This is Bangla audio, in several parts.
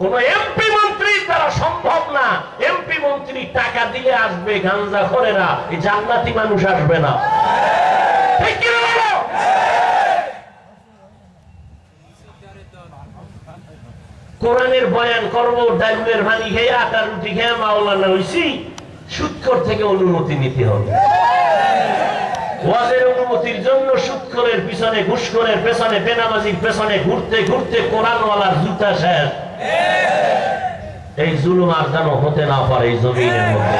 কোন এমপি মন্ত্রী দ্বারা সম্ভব না। এমপি মন্ত্রী টাকা দিলে আসবে গাঞ্জা খরেরা, এই জান্নাতি মানুষ আসবে না। না? কোরআনের বয়ান করব ডাইলের ভানি খেয়ে আটা রুটি খেয়ে মাওলানা হইছি সুৎকর থেকে অনুমতি নিতে হবে। ওয়াজের অনুমতির জন্য সুৎকরের পিছনে, ঘুষখোরের পেছনে, বেনামাজির পেছনে ঘুরতে ঘুরতে কোরআনওয়ালার জুতা শেষ। এই জুলুম আর যেন হতে না পারে এই জমিনের মধ্যে।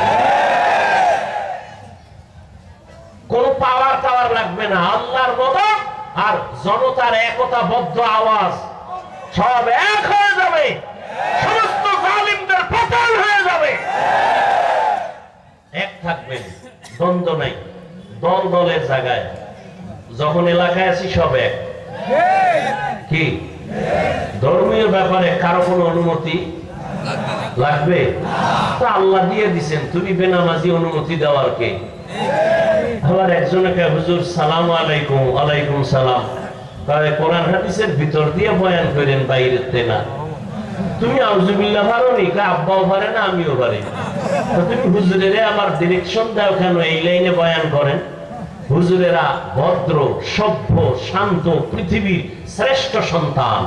কোন পাওয়ার টাওয়ার লাগবে না। আল্লাহর মদত আর জনতার একতাবদ্ধ আওয়াজ সব এক হয়ে যাবে। সমস্ত জালিমদের পতন হয়ে যাবে। এক থাকবেন দ্বন্দ্ব নাই। দল দলের জায়গায়। যখন এলাকায় আছি সব এক। কি? ধর্মীয় ব্যাপারে কারও কোনো অনুমতি লাগবে? তা আল্লাহ দিয়ে দিছেন। তুমি বেনামাজি অনুমতি দেওয়ার কে? আবার একজনকে হুজুর, সালাম আলাইকুম আলাইকুম সালাম। তাহলে কোরআন হাদিসের ভিতর দিয়ে বয়ান করেন বাইরেতে না। তুমি আউজুবিল্লাহ পারো নি আব্বাও পারে না, আমিও পারি। তুমি হুজুরের আবার ডিরেকশন দাও কেন? এই লাইনে বয়ান করেন। হুজুরেরা ভদ্র, সভ্য, শান্ত, পৃথিবীর শ্রেষ্ঠ সন্তান।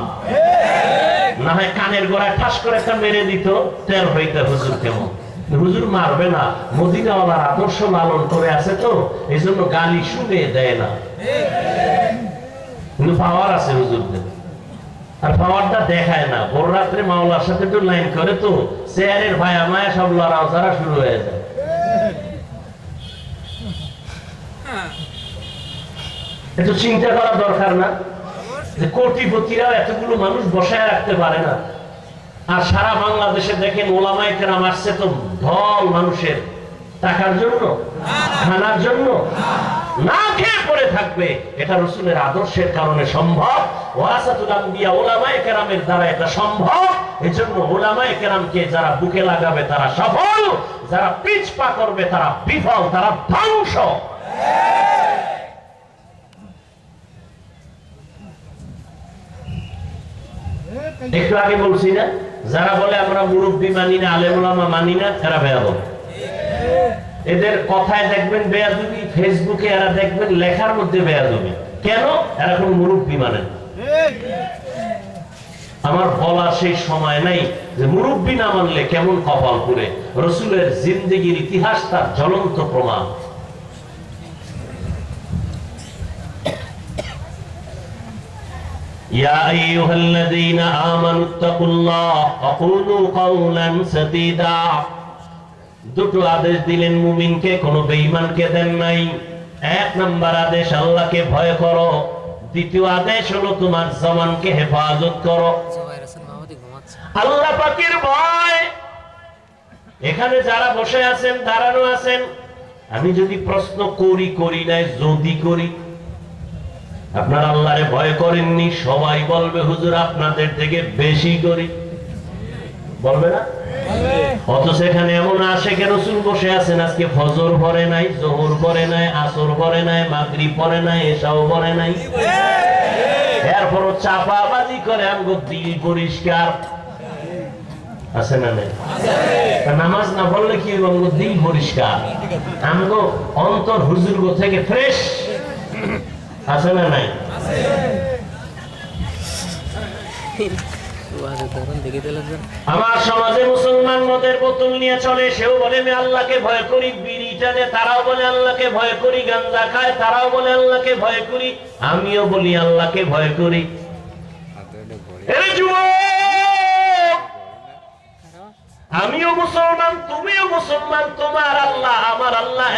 না হয় কানের গোড়ায় ঠাস করে একটা মেরে দিত তেল হইতে হুজুর কেমন? হুজুর মারবে না, মদিনাওয়ালার আদর্শ লালন করে আছে তো এই জন্য গালি শুনে দেয় না। কিন্তু পাওয়ার আছে হুজুরদের। আর পাওয়ারটা দেখায় না। বড় রাত্রে মাওলার সাথে একটু লাইন করে তো, চেয়ারের ভায়া মায়া সব লড়াও ছাড়া শুরু হয়ে যায়। একটু চিন্তা করা দরকার না? কোটিপতিরাও এতগুলো মানুষ বসায় রাখতে পারে না। আর সারা বাংলাদেশে দেখেন ওলামাই কেরাম আসছে তো ঢল মানুষের। টাকার জন্য? খানার জন্য? না খেয়ে পড়ে থাকবে। এটা রসুলের আদর্শের কারণে সম্ভব। ওয়াসাতুল আম্বিয়া কেরামের দ্বারা এটা সম্ভব। এজন্য ওলামায়ে কেরামকে যারা বুকে লাগাবে তারা সফল। যারা পিছপা করবে তারা বিফল, তারা ধ্বংস। একটু আগে বলছি না, যারা বলে আমরা মুরব্বী মানি না আলেমুলামা মানি না এরা বেয়াদব। এদের কথায় দেখবেন বেয়াদবি, ফেসবুকে এরা দেখবেন লেখার মধ্যে বেয়াদবি। কেন? এরা কোন মুরব্বী মানে। আমার বলার সেই সময় নাই যে মুরব্বী না মানলে কেমন কপাল পুরে রসুলের জিন্দগির ইতিহাস তার জ্বলন্ত প্রমাণ। يا أيها الذين آمنوا اتقوا الله وقولوا قولا سديدا দুটো আদেশ দিলেন মুমিনকে কোন বেঈমানকে দেন নাই এক নাম্বার আদেশ আল্লাহকে ভয় করো দ্বিতীয় আদেশ হলো তোমার জমানকে হেফাজত করো জোবাইর হোসেন মাহমুদি ঘুমাচ্ছে আল্লাহ পাকের ভয় এখানে যারা বসে আছেন দাঁড়ানো আছেন আমি যদি প্রশ্ন করি করি নাই যদি করি আপনার আল্লাহরে ভয় করেননি, সবাই বলবে, হুজুর, আপনাদের থেকে বেশি করি। বলবে না? এমন আসে কেন? চুল বসে আছেন, আজকে নাই, জোহর নাই নাই মাগরি পরে নাই নাই। চাপাবাজি করে, আমগো দিল পরিষ্কার। আছে না নামাজ না পড়লে কি? আমগো দিল পরিষ্কার। আমগো অন্তর হুজুর থেকে ফ্রেশ। আছে না নাই? আমার সমাজে মুসলমান মদের বোতল নিয়ে চলে, সেও বলে, আমি আল্লাহকে ভয় করি। বিড়ি টানে, তারাও বলে, আল্লাহকে ভয় করি। গাঞ্জা খায়, তারাও বলে, আল্লাহকে ভয় করি। আমিও বলি, আল্লাহকে ভয় করি। আমিও মুসলমান, তুমিও মুসলমান, তোমার আল্লাহ, আমার আল্লাহ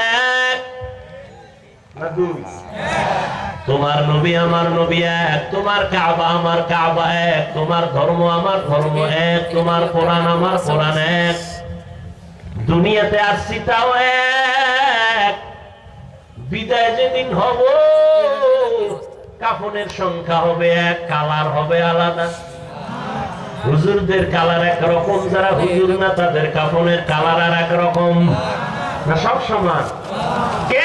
দুই? তোমার নবী আমার নবী এক, তোমার কাবা আমার কাবা এক, তোমার ধর্ম আমার ধর্ম এক, তোমার কোরআন আমার কোরআন এক। দুনিয়াতে আসছি তাও এক। বিদায় যেদিন হব, কাফনের সংখ্যা হবে এক, কালার হবে আলাদা। হুজুরদের কালার এক রকম যারা হুজুর না, তাদের কাফনের কালার আর এক রকম না, সব সমান। কে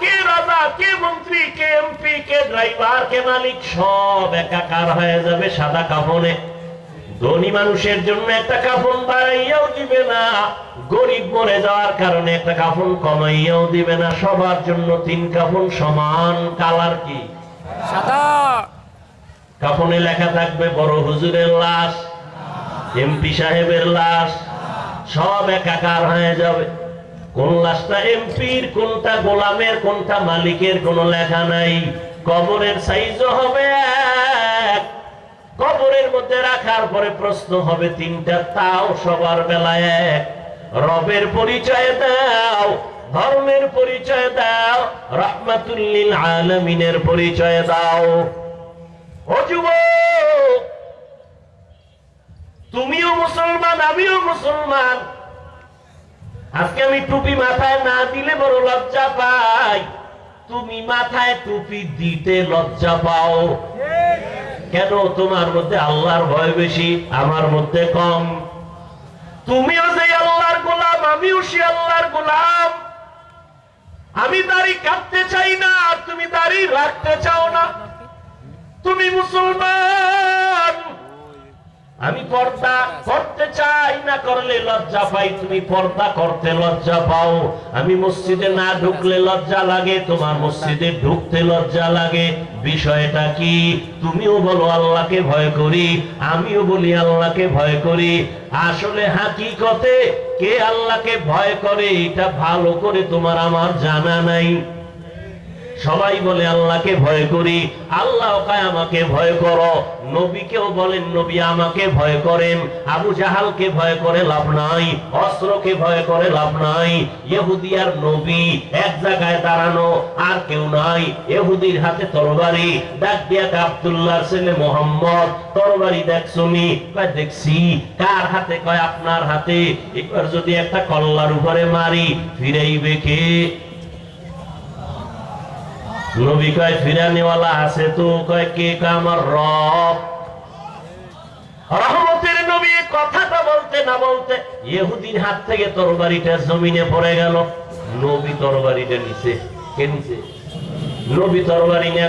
কে রাজা কে মন্ত্রী কে এমপি কে ড্রাইভার কে মালিক সব একাকার হয়ে যাবে সাদা কাফনে। ধনী মানুষের জন্য একটা কাফন বাড়াইয়াও দিবে না। গরিব মরে যাওয়ার কারণে একটা কাফন কমাইয়াও দিবে না। সবার জন্য তিন কাফন সমান কালার কি? সাদা। কাফনে লেখা থাকবে বড় হুজুরের লাশ এমপি সাহেবের লাশ সব একাকার হয়ে যাবে। কোন লাশটা এমপির, কোনটা গোলামের, কোনটা মালিকের, কোন লেখা নাই। কবরের সাইজও হবে কবরের মধ্যে রাখার পরে প্রশ্ন হবে তিনটা, তাও সবার বেলায় এক। রবের পরিচয় দাও, ধর্মের পরিচয় দাও রহমাতুল্লিল আলমিনের পরিচয় দাও। তুমিও মুসলমান, আমিও মুসলমান। আজকে আমি টুপি মাথায় না দিলে বড় লজ্জা পাই। তুমি মাথায় টুপি দিতে লজ্জা পাও। কেন? তোমার মধ্যে আল্লাহর ভয় বেশি, আমার মধ্যে কম। তুমিও যে আল্লাহর গোলাম, আমিও সে আল্লাহর গোলাম। আমি দাড়ি কাটতে চাই না, আর তুমি দাড়ি রাখতে চাও না। তুমি মুসলমান আমি পর্দা করতে চাই না করলে লজ্জা পাই, তুমি পর্দা করতে লজ্জা পাও। আমি মসজিদে না ঢুকলে লজ্জা লাগে, তোমার মসজিদে ঢুকতে লজ্জা লাগে। বিষয়টা কি? তুমিও বলো, আল্লাহকে ভয় করি, আমিও বলি, আল্লাহকে ভয় করি। আসলে হাকিকতে কে আল্লাহকে ভয় করে, এটা ভালো করে তোমার আমার জানা নাই। সবাই বলে, আল্লাহকে ভয় করি। আল্লাহ আমাকে ভয় করো। নবীকেও বলেন, নবী আমাকে ভয় করেন। আবু জাহালকে ভয় করে লাভ নাই। অস্ত্রকে ভয় করে লাভ নাই। ইহুদি আর নবী এক জায়গায় দাঁড়ানো, আর কেউ নাই। ইহুদির হাতে তরবারি। ডাক দিয়া আব্দুল্লাহ ছেলে মোহাম্মদ, তরবারি দেখছনি দেখছি। কার হাতে? কয়, আপনার হাতে। এবার যদি একটা কল্লার উপরে মারি, ফিরাইবে কে? নবী কয় ফিরানিওয়ালা আছে তো কয় কে রব? রহমতের নবী কথাটা বলতে না বলতে ইহুদির হাত থেকে তরবারিটা জমিনে পড়ে গেল। নবী তরবারিটা নিচে, কে নিচে? নবী তরবারি নিয়ে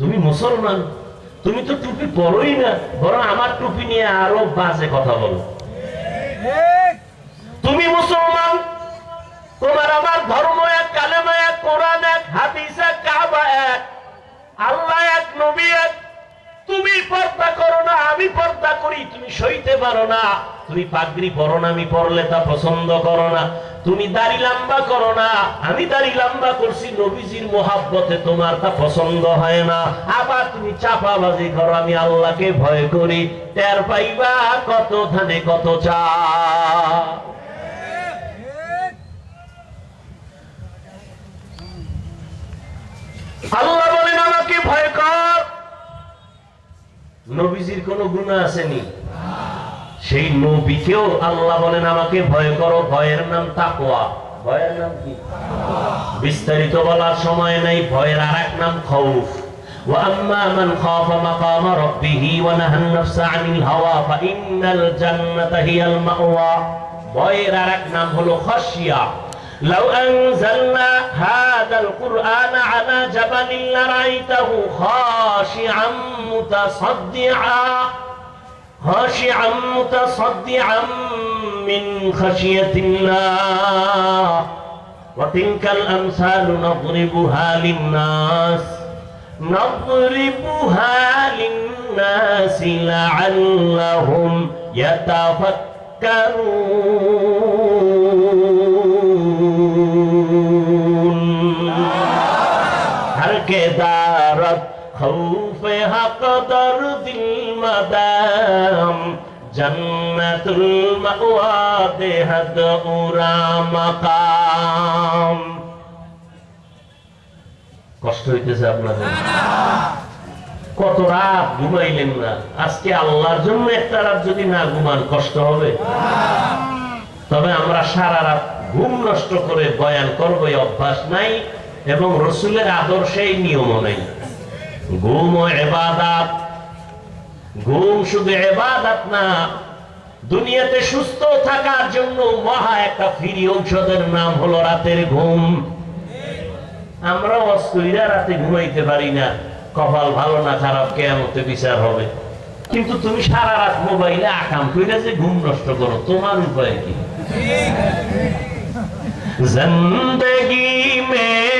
তুমি মুসলমান, তুমি তো টুপি পরোই না, বরং আমার টুপি নিয়ে আরও বাজে কথা বলো। তুমি মুসলমান, তোমার আমার ধর্ম এক, কালেমা এক, কোরআন এক, হাদিস এক, কাবা এক, আল্লাহ এক, নবী এক তুমি পর্দা করো না, আমি পর্দা করি, তুমি সইতে পারো না। তুমি পাগড়ি পরো না, আমি পরলে তা পছন্দ করো না। তুমি দাড়ি লম্বা করো না, আমি দাড়ি লম্বা করছি, নবীজির মোহাব্বতে তোমার তা পছন্দ হয় না। আবার তুমি চাপাবাজি করো, আমি আল্লাহকে ভয় করি। টের পাইবা কত ধানে কত চা। আল্লাহ বলেন, আমাকে ভয় কর। নবীজির কোনো গুণা আসেনি সেই নবীকেও আল্লাহ বলেন আমাকে ভয় করো ভয়ের নাম তাকওয়া ভয়ের নাম কি বিস্তারিত বলার সময় নাই ভয়ের আর এক নাম খৌফ وأما من خاف مقام ربه ونهى النفس عن الهوى فإن الجنة هي المأوى ভয়ের আর এক নাম হলো খসিয়া لو أنزلنا هذا القرآن على جبل لرأيته خاشعا متصدعا خاشعا متصدعا من خشية الله وتلك الأمثال نضربها للناس نضربها للناس لعلهم يتفكرون کے دارت خوف حق درد المدام جنت المأوى দেহাদ উরা মাকাম কষ্ট হইতেছে আপনাদের কত রাত ঘুমাইলেন না আজকে আল্লাহর জন্য একটা রাত যদি না ঘুমান কষ্ট হবে তবে আমরা সারা রাত ঘুম নষ্ট করে বয়ান করবো এই অভ্যাস নাই এবং রসুলের আদর্শে নিয়মও নেই ঘুম ও এবাদাত। ঘুম শুধু এবাদাত না দুনিয়াতে সুস্থ থাকার জন্য মহা একটা ফিরি ঔষধের নাম হলো রাতের ঘুম। আমরা রাতে ঘুমাইতে পারি না। কপাল ভালো না খারাপ কেয়ামতে বিচার হবে। কিন্তু তুমি সারা রাত মোবাইলে আকাম কইরা যে ঘুম নষ্ট করো তোমার উপায় কি? জিন্দগি মে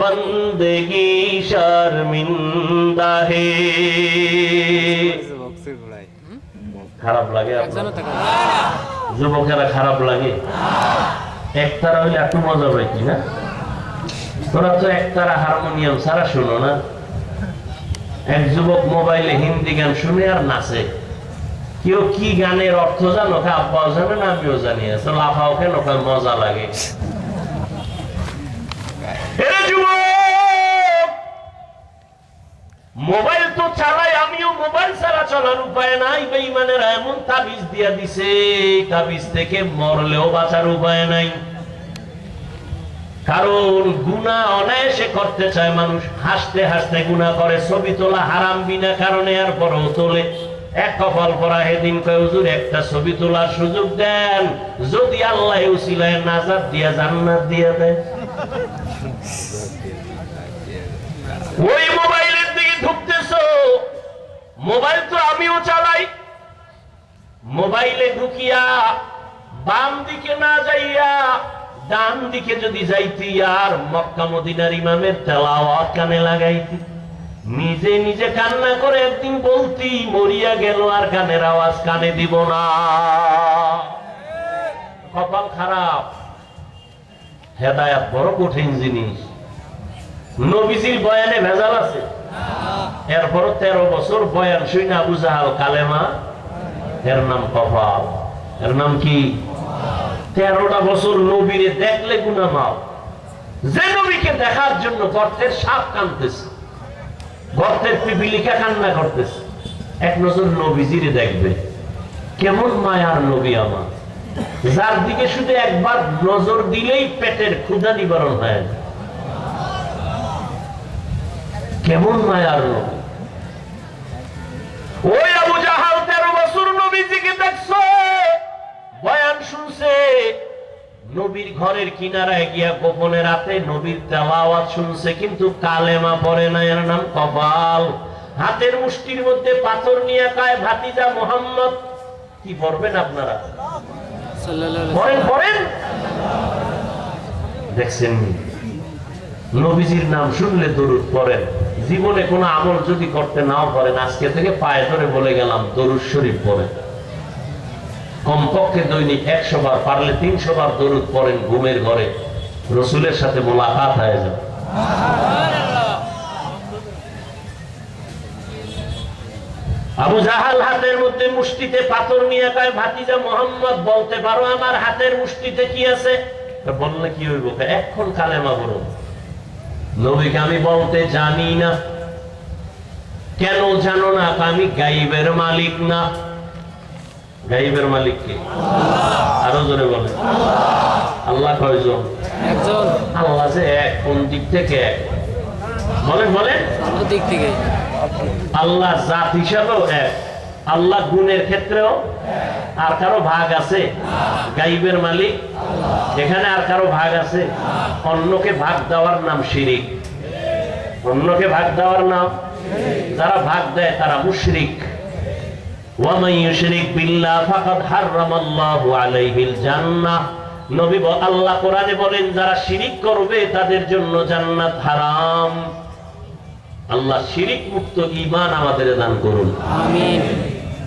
বন্দগি শর্মিন্দা হে খারাপ লাগে যুবকেরা খারাপ লাগে? একতারা হইলে একটু মজা পাইতি না? তোরা তো একতারা হারমোনিয়াম সারা শুনো না। এক যুবক মোবাইলে হিন্দি গান শুনে আর নাচে। কেউ কি গানের অর্থ জানো? আব্বাও জানে না আমিও জানি লাফাও কেন? মজা লাগে? চলার উপায় নাই বেইমানের এমন তাবিজ দিয়া দিছে তাবিজ থেকে মরলেও বাঁচার উপায় নাই। কারণ গুণা অনায়াসে করতে চায় মানুষ, হাসতে হাসতে গুণা করে, ছবি তোলা হারাম বিনা কারণে আর বড় তোলে। এক কপাল পরা হেদিন কয়, হুজুর, একটা ছবি তোলার সুযোগ দেন, যদি আল্লাহ উসিলায় নাজাত দিয়া, জান্নাত দিয়া দেয়। ওই মোবাইলের দিকে ঢুকতেছো মোবাইল তো আমিও চালাই। মোবাইলে ঢুকিয়া বাম দিকে না যাইয়া, ডান দিকে যদি যাইতি আর মক্কা মদিনার ইমামের তেলাওয়াত কানে লাগাইতি। নিজে নিজে কান্না করে একদিন বলতি, মরিয়া গেল আর গানের আওয়াজ কানে দিব না। কপাল খারাপ। হেদায়াত বড় কঠিন জিনিস। নবীজির বয়ানে ভেজাল আছে। এরপর তেরো বছর বয়ান শুনে আবু জাহাল কালেমা। এর নাম কপাল এর নাম কি? তেরোটা বছর নবীরে দেখলে গুনা মাও যে নবীকে দেখার জন্য গর্তের সাপ কানতেছে। গর্তের পিপিলিকা কান্না করতেছে। এক নজর নবীজিরে দেখবে। কেমন মায়ার নবী আমার। যার দিকে শুধু একবার নজর দিলেই পেটের ক্ষুধা নিবারণ হয়। না কেমন মায়ার নবী ওই আবু জাহাল তেরো বছর নবীজিকে দেখছ। বয়ান শুনছে নবীর ঘরের কিনারায় গিয়া গোপনে রাতে নবীর তেলাওয়াত শুনছে কিন্তু কালেমা পড়ে না এর নাম কপাল। হাতের মুষ্টির মধ্যে পাথর নিয়ে কায় ভাতিজা মোহাম্মদ। কি পড়বেন আপনারা? পড়েন পড়েন। দেখছেন নবীজির নাম শুনলে দরুদ পড়েন। জীবনে কোনো আমল যদি করতে নাও পারেন, আজকে থেকে পায়ে ধরে বলে গেলাম, দরুদ শরীফ পড়েন। কমপক্ষে দৈনিক একশো বার পারলে তিনশো বার দরুদ পড়েন ঘুমের ঘরে। রসুলের সাথে মোলাকাত হয়ে যাবে আবু জাহাল হাতের মধ্যে মুষ্টিতে পাথর নিয়ে কয়, ভাতিজা মোহাম্মদ, বলতে পারো আমার হাতের মুষ্টিতে কি আছে? বললে কি হইব? এখন কালেমা বলুন নবীকে আমি বলতে জানি না। কেন জানো না আমি গাইবের মালিক না। গাইবের মালিক কে? আরও জোরে বলে আল্লাহ কয়জন? আল্লাহ যে এক কোন দিক থেকে এক? বলেন বলেন। দিক থেকে। আল্লাহ জাত হিসাবেও এক। আল্লাহ গুণের ক্ষেত্রেও আর কারও ভাগ আছে? গাইবের মালিক? এখানে আর কারও ভাগ আছে? অন্যকে ভাগ দেওয়ার নাম শিরিক। অন্যকে ভাগ দেওয়ার নাম? যারা ভাগ দেয় তারা মুশরিক। বিল্লাহ আল্লাহ বলেন, যারা শিরিক করবে তাদের জন্য জান্নাত হারাম। আল্লাহ শিরিক মুক্ত ঈমান আমাদের দান করুন।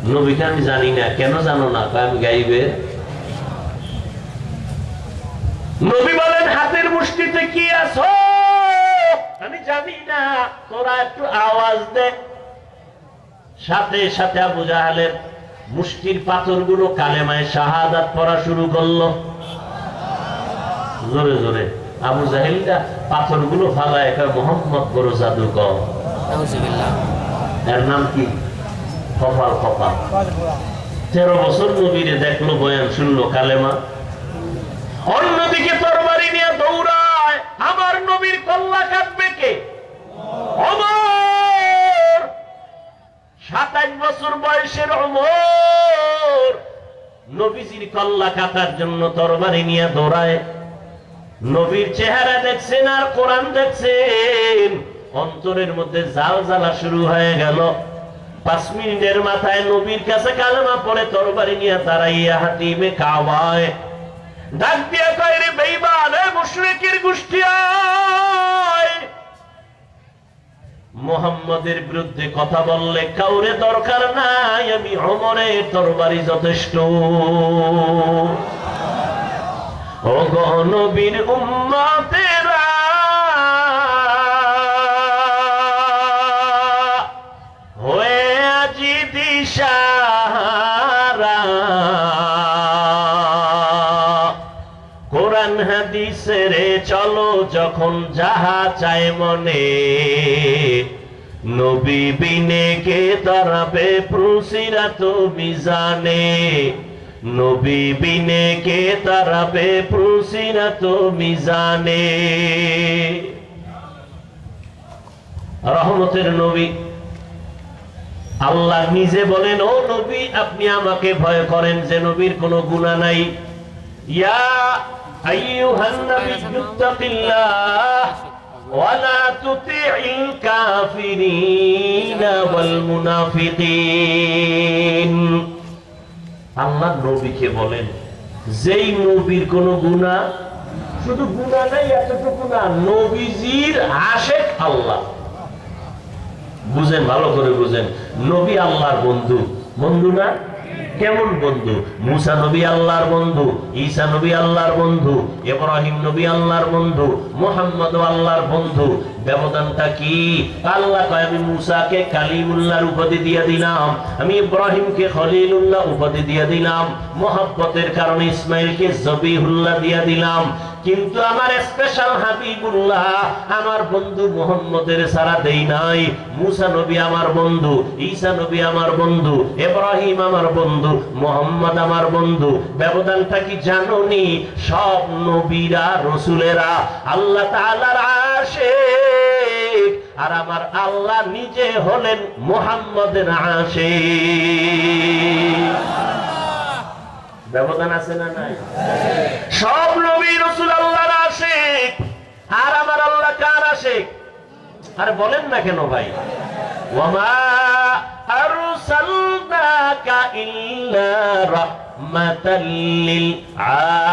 নবীকে আমি জানি না। কেন জানো না? আমি গাইবে। নবী বলেন হাতের মুষ্টিতে কি আছো? আমি জানি না। তোরা একটু আওয়াজ দে। সাথে সাথে আবু জাহালের মুষ্টির পাথরগুলো কালেমায় শাহাদাত পড়া শুরু করল। জোরে জোরে। আবু জাহেলটা পাথরগুলো ফালায় একটা মোহাম্মদ বড় জাদুকর। এর নাম কি? কপাল কপাল তেরো বছর নবীরে দেখল বয়ান শুনলো কালেমা। অন্যদিকে তরবারি নিয়ে দৌড়ায়, আমার নবীর কল্লা কাটবে কে? সাতাশ বছর বয়সের অমর! নবীজির কল্লা কাটার জন্য তরবারি নিয়ে দৌড়ায়। নবীর চেহারা দেখছেন আর কোরআন দেখছেন। অন্তরের মধ্যে জাল জ্বালা শুরু হয়ে গেল। পাঁচ মিনিটের মাথায় নবীর কাছে তরবারি নিয়ে দাঁড়াইয়া হাতিমে ডাক দিয়া মোহাম্মদের বিরুদ্ধে কথা বললে কাউরে দরকার নাই, আমি অমরের তরবারি যথেষ্ট। ও গণবীর উম্মাতেরা যখন যাহা চায় মনে, নবী বিনে কে দাঁড়াবে প্রসিরাত মিজানে নবী বিনে কে দাঁড়াবে প্রসিরাত মিজানে রহমতের নবী আল্লাহ নিজে বলেন, ও নবী, আপনি আমাকে ভয় করেন যে নবীর কোনো গুণা নাই। ইয়া আইয়ুহান নবী ইত্তাকিল্লাহ ওয়ালা তুতি'ল কাফিরিনা ওয়াল মুনাফিকিন আল্লাহ নবীকে বলেন, যেই নবীর কোনো গুণা শুধু গুণা নাই, এতটুকু না, নবীজির আশেক আল্লাহ। বুঝেন, ভালো করে বুঝেন, নবী আল্লাহর বন্ধু। বন্ধু না? কেমন বন্ধু? মুসা নবী আল্লাহর বন্ধু, ঈসা নবী আল্লাহর বন্ধু, ইব্রাহিম নবী আল্লাহর বন্ধু মোহাম্মদ আল্লাহর বন্ধু। ব্যবধানটা কি? আল্লাহ কয়, আমি মুসাকে কালিমুল্লাহর উপাধি দিয়ে দিলাম, আমি ইব্রাহিমকে খলিলুল্লাহ উপাধি দিয়ে দিলাম, মোহাব্বতের কারণে ইসমাইলকে জবিহুল্লাহ দিয়ে দিলাম। কিন্তু আমার স্পেশাল হাবিবুল্লাহ আমার বন্ধু মোহাম্মদের সারা দেই নাই। মুসা নবী আমার বন্ধু, ঈসা নবী আমার বন্ধু, ইব্রাহিম আমার বন্ধু, মোহাম্মদ আমার বন্ধু। ব্যবধানটা কি জানোনি? সব নবীরা, রসুলেরা আল্লাহ তাআলার আশিক। আর আমার আল্লাহ নিজে হলেন মোহাম্মদের আশিক। ব্যবধান আছে না নাই? সব নবী রসুল আল্লাহর আশিক। আর আমার আল্লাহ কার আশিক? আর বলেন না কেন ভাই? ওয়ামা আরসালনাকা ইল্লা রাহমাতাল লিল আলামিন।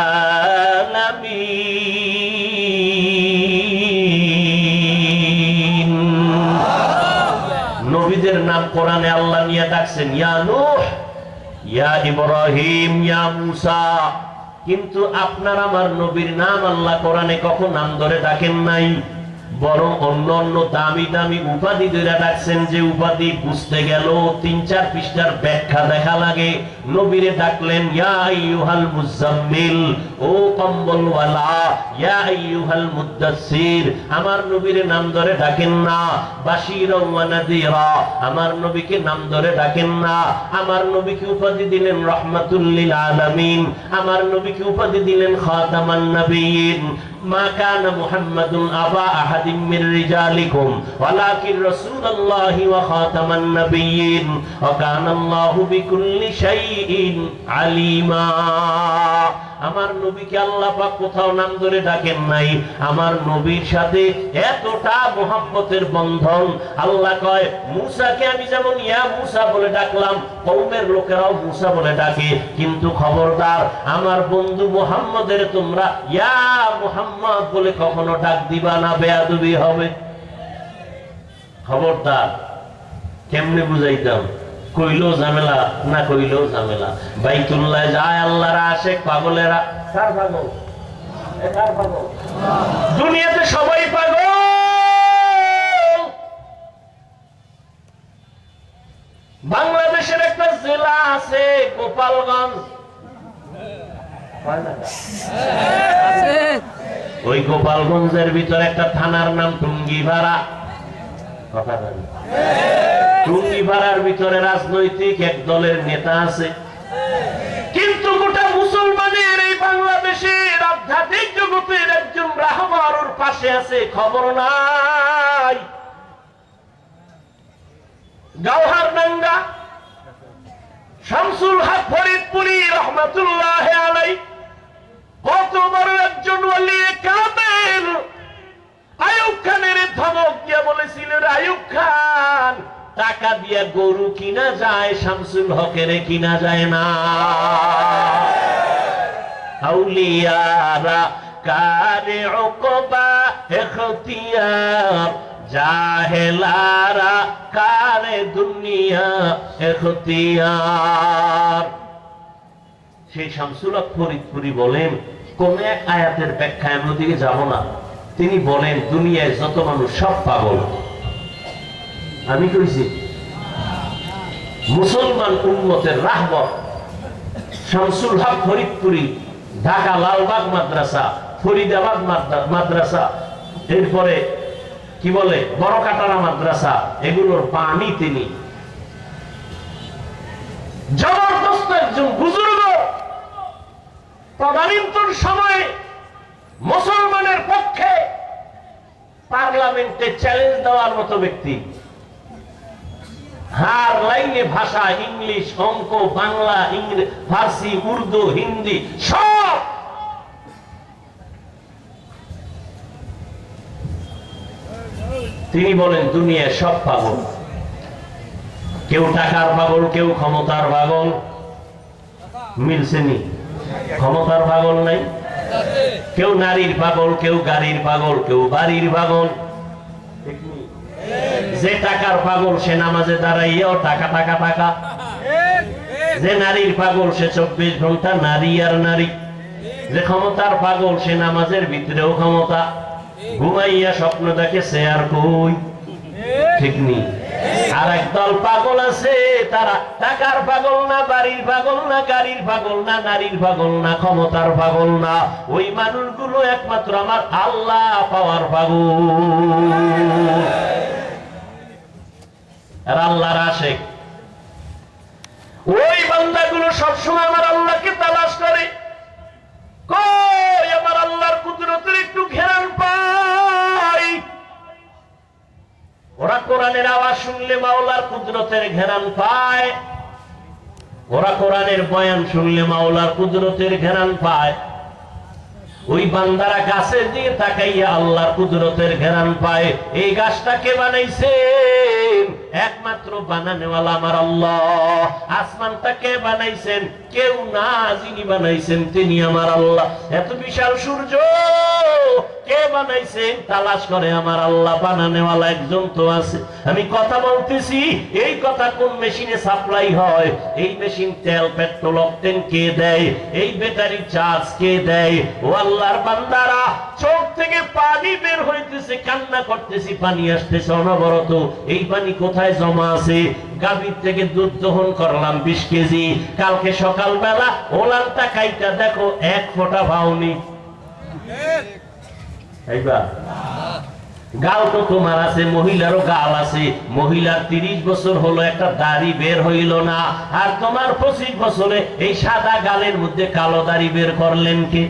নবীদের নাম কোরআনে আল্লাহ নিয়ে ডাকছেন ইয়া নূহ! ইয়া ইব্রাহিম, ইয়া মুসা। কিন্তু আপনার আমার নবীর নাম আল্লাহ কোরআনে কখন নাম ধরে ডাকেন নাই? বরং অন্য অন্য দামি দামি উপাধি ধরে ডাকছেন যে উপাধি বুঝতে গেল তিন চার পৃষ্ঠার ব্যাখ্যা দেখা লাগে। নবীরে ডাকলেন, ইয়া মুজাম্মিল, ও কম্বলওয়ালা ইয়া আইয়ুহাল আমার নবীরে নাম ধরে ডাকেন না। বাশীর ওয়া আমার নবীকে নাম ধরে ডাকেন না। আমার নবীকে উপাধি দিলেন রহমাতুল লিল আলামিন, আমার নবীকে উপাধি দিলেন খাতামান নবিয়্যিন মা কানা মুহাম্মাদুন আবা আহাদিম মির রিজালিকুম, ওয়ালাকিন রাসূলুল্লাহি ওয়া খাতামান নবিয়্যিন ওয়া কানা আল্লাহু বিকুল্লি আলিমা আমার নবীকে আল্লাহ পাক কোথাও নাম ধরে ডাকেন নাই। আমার নবীর সাথে এতটা মোহাম্মতের বন্ধন। আল্লাহ কয়, মুসাকে আমি যেমন ইয়া মুসা বলে ডাকলাম কৌমের লোকেরাও মুসা বলে ডাকে। কিন্তু খবরদার, আমার বন্ধু মোহাম্মদের তোমরা ইয়া মোহাম্মদ বলে কখনো ডাক দিবা না, বেয়াদবি হবে। খবরদার, কেমনে বুঝাইতাম? কইলেও ঝামেলা না কইলেও ঝামেলা। বাইতুল্লাহ যায় আল্লাহরা আসে পাগলেরা। কার পাগল? এ কার পাগল? দুনিয়াতে সবাই পাগল। বাংলাদেশের একটা জেলা আছে গোপালগঞ্জ। ওই গোপালগঞ্জের ভিতরে একটা থানার নাম টুঙ্গিভাড়া। কথা জানি টুঙ্গিভাড়ার ভিতরে রাজনৈতিক এক দলের নেতা আছে। কিন্তু গোটা মুসলমানের এই বাংলাদেশের আধ্যাত্মিক জগতের একজন রাহবার ওর পাশে আছে, খবর নাই। গাওহার নাঙ্গা, শামসুল হক ফরিদপুরি রহমতুল্লাহ আলাই কত বড় একজন ওলিয়ে কামেল আয়ুব খানের ধমক দিয়ে বলেছিলেন আয়ুব টাকা দিয়ে গরু কিনা যায়, শামসুল হকের কিনা যায় না। কারে ওকবা, এখতিয়ার জাহেলারা কারে দুনিয়া, এখতিয়ার। সেই শামসুল হক ফরিদপুরি বলেন, কোন এক আয়াতের ব্যাখ্যা আমি ওদিকে যাব না। তিনি বলেন, দুনিয়ায় যত মানুষ সব পাগল। আমি কইছি, মুসলমান উন্মতের রাহবর শামসুল হক ফরিদপুরি, ঢাকা লালবাগ মাদ্রাসা, ফরিদাবাদ মাদ্রাসা, এরপরে কি বলে বড় কাটারা মাদ্রাসা, এগুলোর পানি তিনি। জবরদস্ত একজন বুজুর্গ, তদানীন্তন সময়ে মুসলমানের পক্ষে পার্লামেন্টে চ্যালেঞ্জ দেওয়ার মতো ব্যক্তি। হার লাইনে ভাষা ইংলিশ, অঙ্ক, বাংলা ফার্সি, উর্দু, হিন্দি, সব! তিনি বলেন, দুনিয়ায় সব পাগল। কেউ টাকার পাগল, কেউ ক্ষমতার পাগল। মিলছেনি ক্ষমতার পাগল নাই? কেউ নারীর পাগল, কেউ গাড়ির পাগল, কেউ বাড়ির পাগল। যে টাকার পাগল সে নামাজে দাঁড়াইয়াও টাকা টাকা টাকা। যে নারীর পাগল সে চব্বিশ ঘণ্টা নারী আর নারী। যে ক্ষমতার পাগল সে নামাজের ভিতরেও ক্ষমতা। ঘুমাইয়া স্বপ্ন দেখে সে আর কই? ঠিক নেই আর একদল পাগল আছে, তারা টাকার পাগল না, বাড়ির পাগল না, গাড়ির পাগল না, নারীর পাগল না, ক্ষমতার পাগল না। ওই মানুষগুলো একমাত্র আমার আল্লাহ পাওয়ার পাগল। আর আল্লাহর আশেক। ওই বান্দাগুলো সবসময় আমার আল্লাহকে তালাশ করে। কই আমার আল্লাহর কুদরতের একটু ঘেরান পাই। ওরা কোরআনের আওয়াজ শুনলে মাওলার কুদরতের ঘেরান পায়। ওরা কোরআনের বয়ান শুনলে মাওলার কুদরতের ঘেরান পায়। ওই বান্দারা গাছের দিয়ে তাকাইয়া আল্লাহর কুদরতের ঘেরান পায়। এই গাছটা কে বানাইছে একমাত্র বানানেওয়ালা আমার আল্লাহ। আসমানটা কে বানাইছেন? কেউ না যিনি বানাইছেন তিনি আমার আল্লাহ। এত বিশাল সূর্য আমি কথা বলতেছি, এই কথা কোন মেশিনে সাপ্লাই হয়? এই মেশিন তেল, পেট্রোল, অক্টেন কে দেয়? এই ব্যাটারি চার্জ কে দেয়? ও আল্লাহর বান্দারা, চোখ থেকে পানি বের হইতেছে, কান্না করতেছি, পানি আসতেছে অনবরত। এই পানি জমা আছে। গাভীর থেকে দুধ দহন করলাম বিশ কেজি। কালকে সকালবেলা ওলানটা কাইটা দেখো, এক ফোঁটা ভাওনি। গাল তো তোমার আছে, মহিলারও গাল আছে। মহিলার তিরিশ বছর হলো একটা দাড়ি বের হইল না। আর তোমার পঁচিশ বছরে এই সাদা গালের মধ্যে কালো দাড়ি বের করলেন কে?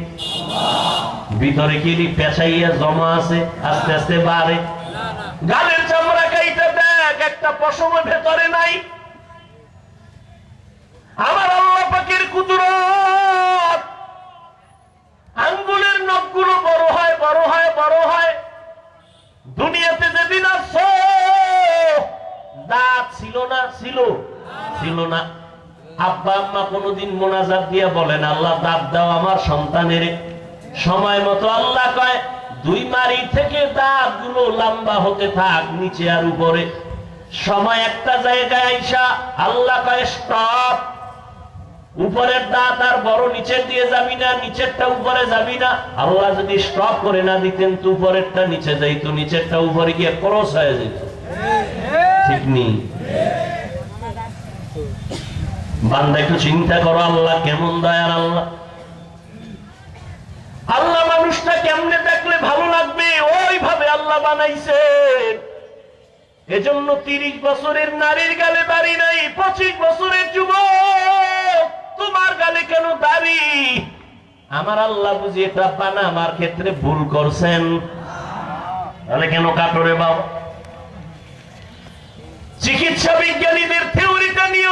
ভিতরে কি পেশাইয়া জমা আছে? আস্তে আস্তে বাড়ে। দেখ একটা পশম ভেতরে নাই। আমার আল্লাহ পাকের কুদরত। আঙ্গুলের নখগুলো বড় হয় বড় হয় বড় হয়। দুনিয়াতে যেদিন আসছো দাঁত ছিল না, ছিল। ছিল না। আব্বা আম্মা কোনোদিন মোনাজাত দিয়ে বলেন, আল্লাহ, দাঁত দাও আমার সন্তানের। সময় মতো আল্লাহ কয়, দুই মারি থেকে দাঁতগুলো লম্বা হতে থাক, নিচে আর উপরে। সময় একটা জায়গায় আইসা আল্লাহ কয়, স্টপ। উপরের দাঁত আর বড় নিচের দিয়ে যাবি না, নিচেরটা উপরে যাবি না। আল্লাহ যদি স্টপ করে না দিতেন তো উপরেরটা নিচে যাইতো, নিচেরটা উপরে গিয়ে ক্রস হয়ে যেত। ঠিক নেই। বান্দা, একটু চিন্তা করো, আল্লাহ কেমন দয়ার আল্লাহ। আল্লাহ মানুষটা কেমনে দেখলে ভালো লাগবে? ওইভাবে আল্লাহ বানাইছেন এজন্য তিরিশ বছরের নারীর গালে বাড়ি নাই, পঁচিশ বছরের যুবক, তোমার গালে কেন দাড়ি? আমার আল্লাহ বুঝি এটা বানা, আমার ক্ষেত্রে ভুল করছেন। তাহলে কেন কাটরে বাবা চিকিৎসা বিজ্ঞানীদের থিওরিটা নিয়ে